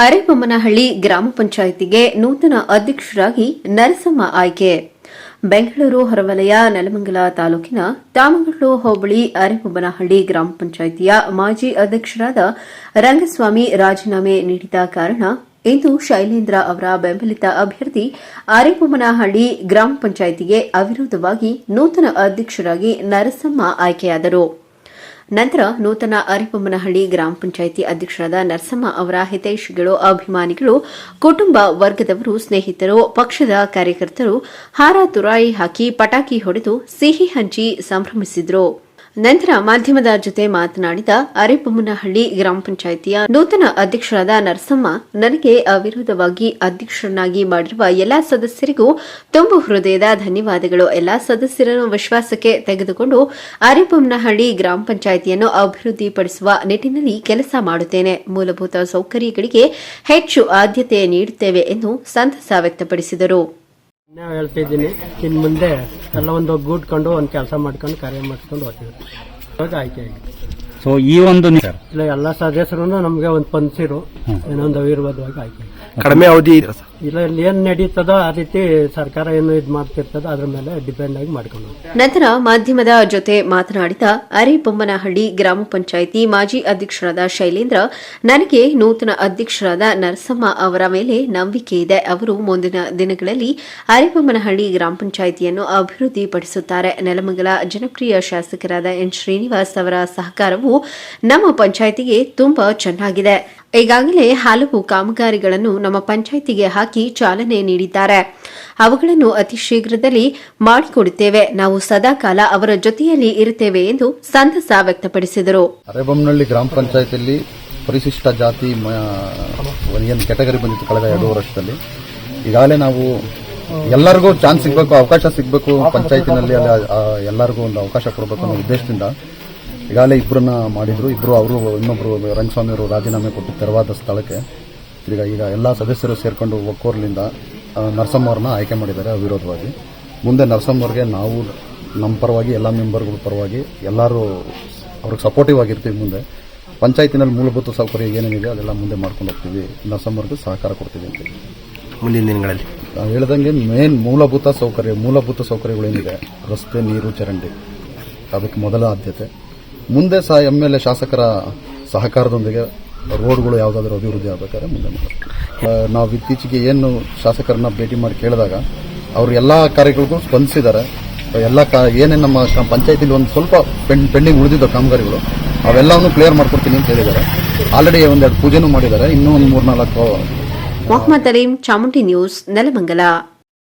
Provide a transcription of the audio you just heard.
ಅರೆಬೊಮ್ಮನಹಳ್ಳಿ ಗ್ರಾಮ ಪಂಚಾಯಿತಿಗೆ ನೂತನ ಅಧ್ಯಕ್ಷರಾಗಿ ನರಸಮ್ಮ ಆಯ್ಕೆ. ಬೆಂಗಳೂರು ಹೊರವಲಯ ನೆಲಮಂಗಲ ತಾಲೂಕಿನ ತಾಮಗಳು ಹೋಬಳಿ ಅರೆಬೊಮ್ಮನಹಳ್ಳಿ ಗ್ರಾಮ ಪಂಚಾಯಿತಿಯ ಮಾಜಿ ಅಧ್ಯಕ್ಷರಾದ ರಂಗಸ್ವಾಮಿ ರಾಜೀನಾಮೆ ನೀಡಿದ ಕಾರಣ ಇಂದು ಶೈಲೇಂದ್ರ ಅವರ ಬೆಂಬಲಿತ ಅಭ್ಯರ್ಥಿ ಅರೆಬೊಮ್ಮನಹಳ್ಳಿ ಗ್ರಾಮ ಪಂಚಾಯಿತಿಗೆ ಅವಿರೋಧವಾಗಿ ನೂತನ ಅಧ್ಯಕ್ಷರಾಗಿ ನರಸಮ್ಮ ಆಯ್ಕೆಯಾದರು. ನಂತರ ನೂತನ ಅರಿಪಮ್ಮನಹಳ್ಳಿ ಗ್ರಾಮ ಪಂಚಾಯಿತಿ ಅಧ್ಯಕ್ಷರಾದ ನರಸಮ್ಮ ಅವರ ಹಿತೈಷಿಗಳು, ಅಭಿಮಾನಿಗಳು, ಕುಟುಂಬ ವರ್ಗದವರು, ಸ್ನೇಹಿತರು, ಪಕ್ಷದ ಕಾರ್ಯಕರ್ತರು ಹಾರ ತುರಾಯಿ ಹಾಕಿ ಪಟಾಕಿ ಹೊಡೆದು ಸಿಹಿ ಹಂಚಿ ಸಂಭ್ರಮಿಸಿದರು. ನಂತರ ಮಾಧ್ಯಮದ ಜೊತೆ ಮಾತನಾಡಿದ ಅರೆಬೊಮ್ಮನಹಳ್ಳಿ ಗ್ರಾಮ ಪಂಚಾಯಿತಿಯ ನೂತನ ಅಧ್ಯಕ್ಷರಾದ ನರಸಮ್ಮ, ನನಗೆ ಅವಿರೋಧವಾಗಿ ಅಧ್ಯಕ್ಷರನ್ನಾಗಿ ಮಾಡಿರುವ ಎಲ್ಲಾ ಸದಸ್ಯರಿಗೂ ತುಂಬು ಹೃದಯದ ಧನ್ಯವಾದಗಳು. ಎಲ್ಲಾ ಸದಸ್ಯರನ್ನು ವಿಶ್ವಾಸಕ್ಕೆ ತೆಗೆದುಕೊಂಡು ಅರೆಬೊಮ್ಮನಹಳ್ಳಿ ಗ್ರಾಮ ಪಂಚಾಯಿತಿಯನ್ನು ಅಭಿವೃದ್ಧಿಪಡಿಸುವ ನಿಟ್ಟಿನಲ್ಲಿ ಕೆಲಸ ಮಾಡುತ್ತೇನೆ. ಮೂಲಭೂತ ಸೌಕರ್ಯಗಳಿಗೆ ಹೆಚ್ಚು ಆದ್ಯತೆ ನೀಡುತ್ತೇವೆ ಎಂದು ಸಂತಸ ವ್ಯಕ್ತಪಡಿಸಿದರು. ನಾವು ಹೇಳ್ತಿದ್ದೀನಿ ಇನ್ನು ಮುಂದೆ ಎಲ್ಲ ಒಂದು ಗೂಡ್ಕೊಂಡು ಒಂದು ಕೆಲಸ ಮಾಡ್ಕೊಂಡು ಕಾರ್ಯ ಮಾಡ್ಕೊಂಡು ಹೋಗ್ತೀವಿ. ಇವಾಗ ಆಯ್ಕೆ ಆಗಿದೆ. ಸೊ ಈ ಒಂದು ನಿ- ಇಲ್ಲ ಎಲ್ಲ ಸದಸ್ಯರು ನಮಗೆ ಒಂದು ಪಂಚಿರು ಇನ್ನೊಂದು ಅವಿರ್ವಾದವಾಗಿ ಆಯ್ಕೆ ಆಗಿದೆ. ಕಡಿಮೆ ಅವಧಿ ಸರ್ ಇಲ್ಲ ಇಲ್ಲಿ ಏನು ನಡೀತದೋ ಆ ರೀತಿ ಸರ್ಕಾರ ಏನು ಇದು ಮಾಡ್ತಿರ್ತದ ಅದ್ರ ಮೇಲೆ ಡಿಪೆಂಡ್ ಆಗಿ ಮಾಡ್ಕೊಂಡು ಹೋಗ್ತೀವಿ. ನಂತರ ಮಾಧ್ಯಮದ ಜೊತೆ ಮಾತನಾಡಿದ ಅರಿಬೊಮ್ಮನಹಳ್ಳಿ ಗ್ರಾಮ ಪಂಚಾಯಿತಿ ಮಾಜಿ ಅಧ್ಯಕ್ಷರಾದ ಶೈಲೇಂದ್ರ ನನಗೆ ನೂತನ ಅಧ್ಯಕ್ಷರಾದ ನರಸಮ್ಮ ಅವರ ಮೇಲೆ ನಂಬಿಕೆ ಇದೆ. ಅವರು ಮುಂದಿನ ದಿನಗಳಲ್ಲಿ ಅರಿಬೊಮ್ಮನಹಳ್ಳಿ ಗ್ರಾಮ ಪಂಚಾಯಿತಿಯನ್ನು ಅಭಿವೃದ್ಧಿಪಡಿಸುತ್ತಾರೆ. ನೆಲಮಂಗಲ ಜನಪ್ರಿಯ ಶಾಸಕರಾದ ಎನ್ ಶ್ರೀನಿವಾಸ್ ಅವರ ಸಹಕಾರವು ನಮ್ಮ ಪಂಚಾಯಿತಿಗೆ ತುಂಬಾ ಚೆನ್ನಾಗಿದೆ. ಈಗಾಗಲೇ ಹಲವು ಕಾಮಗಾರಿಗಳನ್ನು ನಮ್ಮ ಪಂಚಾಯಿತಿಗೆ ಹಾಕಿ ಚಾಲನೆ ನೀಡಿದ್ದಾರೆ. ಅವುಗಳನ್ನು ಅತಿ ಶೀಘ್ರದಲ್ಲಿ ಮಾಡಿಕೊಡುತ್ತೇವೆ. ನಾವು ಸದಾಕಾಲ ಅವರ ಜೊತೆಯಲ್ಲಿ ಇರುತ್ತೇವೆ ಎಂದು ಸಂತಸ ವ್ಯಕ್ತಪಡಿಸಿದರು. ಅರೆಬೊಮ್ಮನಹಳ್ಳಿ ಗ್ರಾಮ ಪಂಚಾಯತಿಯಲ್ಲಿ ಪರಿಶಿಷ್ಟ ಜಾತಿ ಏನು ಕೆಟಗರಿ ಬಂದಿತ್ತು ಕಳೆದ ಎರಡು ವರ್ಷದಲ್ಲಿ. ಈಗಾಗಲೇ ನಾವು ಎಲ್ಲರಿಗೂ ಚಾನ್ಸ್ ಸಿಗಬೇಕು, ಅವಕಾಶ ಸಿಗಬೇಕು ಪಂಚಾಯತಿನಲ್ಲಿ ಎಲ್ಲರಿಗೂ ಒಂದು ಅವಕಾಶ ಕೊಡಬೇಕು ಅನ್ನೋ ಉದ್ದೇಶದಿಂದ ಈಗಾಗಲೇ ಇಬ್ಬರನ್ನ ಮಾಡಿದ್ರು. ಇಬ್ಬರು ಅವರು ಇನ್ನೊಬ್ಬರು ರಂಗಸ್ವಾಮಿ ಅವರು ರಾಜೀನಾಮೆ ಕೊಟ್ಟು ತೆರವಾದ ಸ್ಥಳಕ್ಕೆ ಈಗ ಈಗ ಎಲ್ಲ ಸದಸ್ಯರು ಸೇರ್ಕೊಂಡು ಒಕ್ಕೋರ್ಲಿಂದ ಆ, ನರಸಮ್ಮ ಅವ್ರನ್ನ ಆಯ್ಕೆ ಮಾಡಿದ್ದಾರೆ ಅವಿರೋಧವಾಗಿ. ಮುಂದೆ ನರಸಮ್ಮ ಅವ್ರಿಗೆ ನಾವು ನಮ್ಮ ಪರವಾಗಿ ಎಲ್ಲ ಮೆಂಬರ್ಗಳ ಪರವಾಗಿ ಎಲ್ಲರೂ ಅವ್ರಿಗೆ ಸಪೋರ್ಟಿವ್ ಆಗಿರ್ತೀವಿ ಮುಂದೆ. ಪಂಚಾಯತಿನಲ್ಲಿ ಮೂಲಭೂತ ಸೌಕರ್ಯ ಏನೇನಿದೆ ಅದೆಲ್ಲ ಮುಂದೆ ಮಾಡ್ಕೊಂಡು ಹೋಗ್ತೀವಿ. ನರಸಮ್ಮವ್ರಿಗೆ ಸಹಕಾರ ಕೊಡ್ತೀವಿ ಅಂತ ಮುಂದಿನ ದಿನಗಳಲ್ಲಿ? ನಾವು ಹೇಳ್ದಂಗೆ ಮೇನ್ ಮೂಲಭೂತ ಸೌಕರ್ಯ ಮೂಲಭೂತ ಸೌಕರ್ಯಗಳೇನಿದೆ? ರಸ್ತೆ ನೀರು ಚರಂಡಿ. ಅದಕ್ಕೆ ಮೊದಲ ಆದ್ಯತೆ. ಮುಂದೆ ಸಹ ಎಂ ಎಲ್ ಎ ಶಾಸಕರ ಸಹಕಾರದೊಂದಿಗೆ ರೋಡ್ಗಳು ಯಾವುದಾದ್ರೂ ಅಭಿವೃದ್ಧಿ ಆಗಬೇಕಾದ್ರೆ ಮುಂದೆ ಮಾಡ್ತೀವಿ ನಾವು ಇತ್ತೀಚೆಗೆ ಏನು ಶಾಸಕರನ್ನ ಭೇಟಿ ಮಾಡಿ ಕೇಳಿದಾಗ ಅವರು ಎಲ್ಲ ಕಾರ್ಯಗಳಿಗೂ ಸ್ಪಂದಿಸಿದ್ದಾರೆ. ಎಲ್ಲ ಕಾ ಏನೇನು ನಮ್ಮ ಪಂಚಾಯತಿಲಿ ಒಂದು ಸ್ವಲ್ಪ ಪೆಂಡ್ ಪೆಂಡಿಂಗ್ ಉಳಿದಿದ್ದ ಕಾಮಗಾರಿಗಳು ಅವೆಲ್ಲವನ್ನು ಕ್ಲಿಯರ್ ಮಾಡ್ಕೊಡ್ತೀನಿ ಅಂತ ಹೇಳಿದ್ದಾರೆ. ಆಲ್ರೆಡಿ ಒಂದೆರಡು ಪೂಜೆನೂ ಮಾಡಿದ್ದಾರೆ, ಇನ್ನೂ ಒಂದು ಮೂರ್ನಾಲ್ಕು ಮೊಹಮ್ಮದ್ ಅಲೀಂ ಚಾಮುಂಡಿ ನ್ಯೂಸ್, ನೆಲಮಂಗಲ.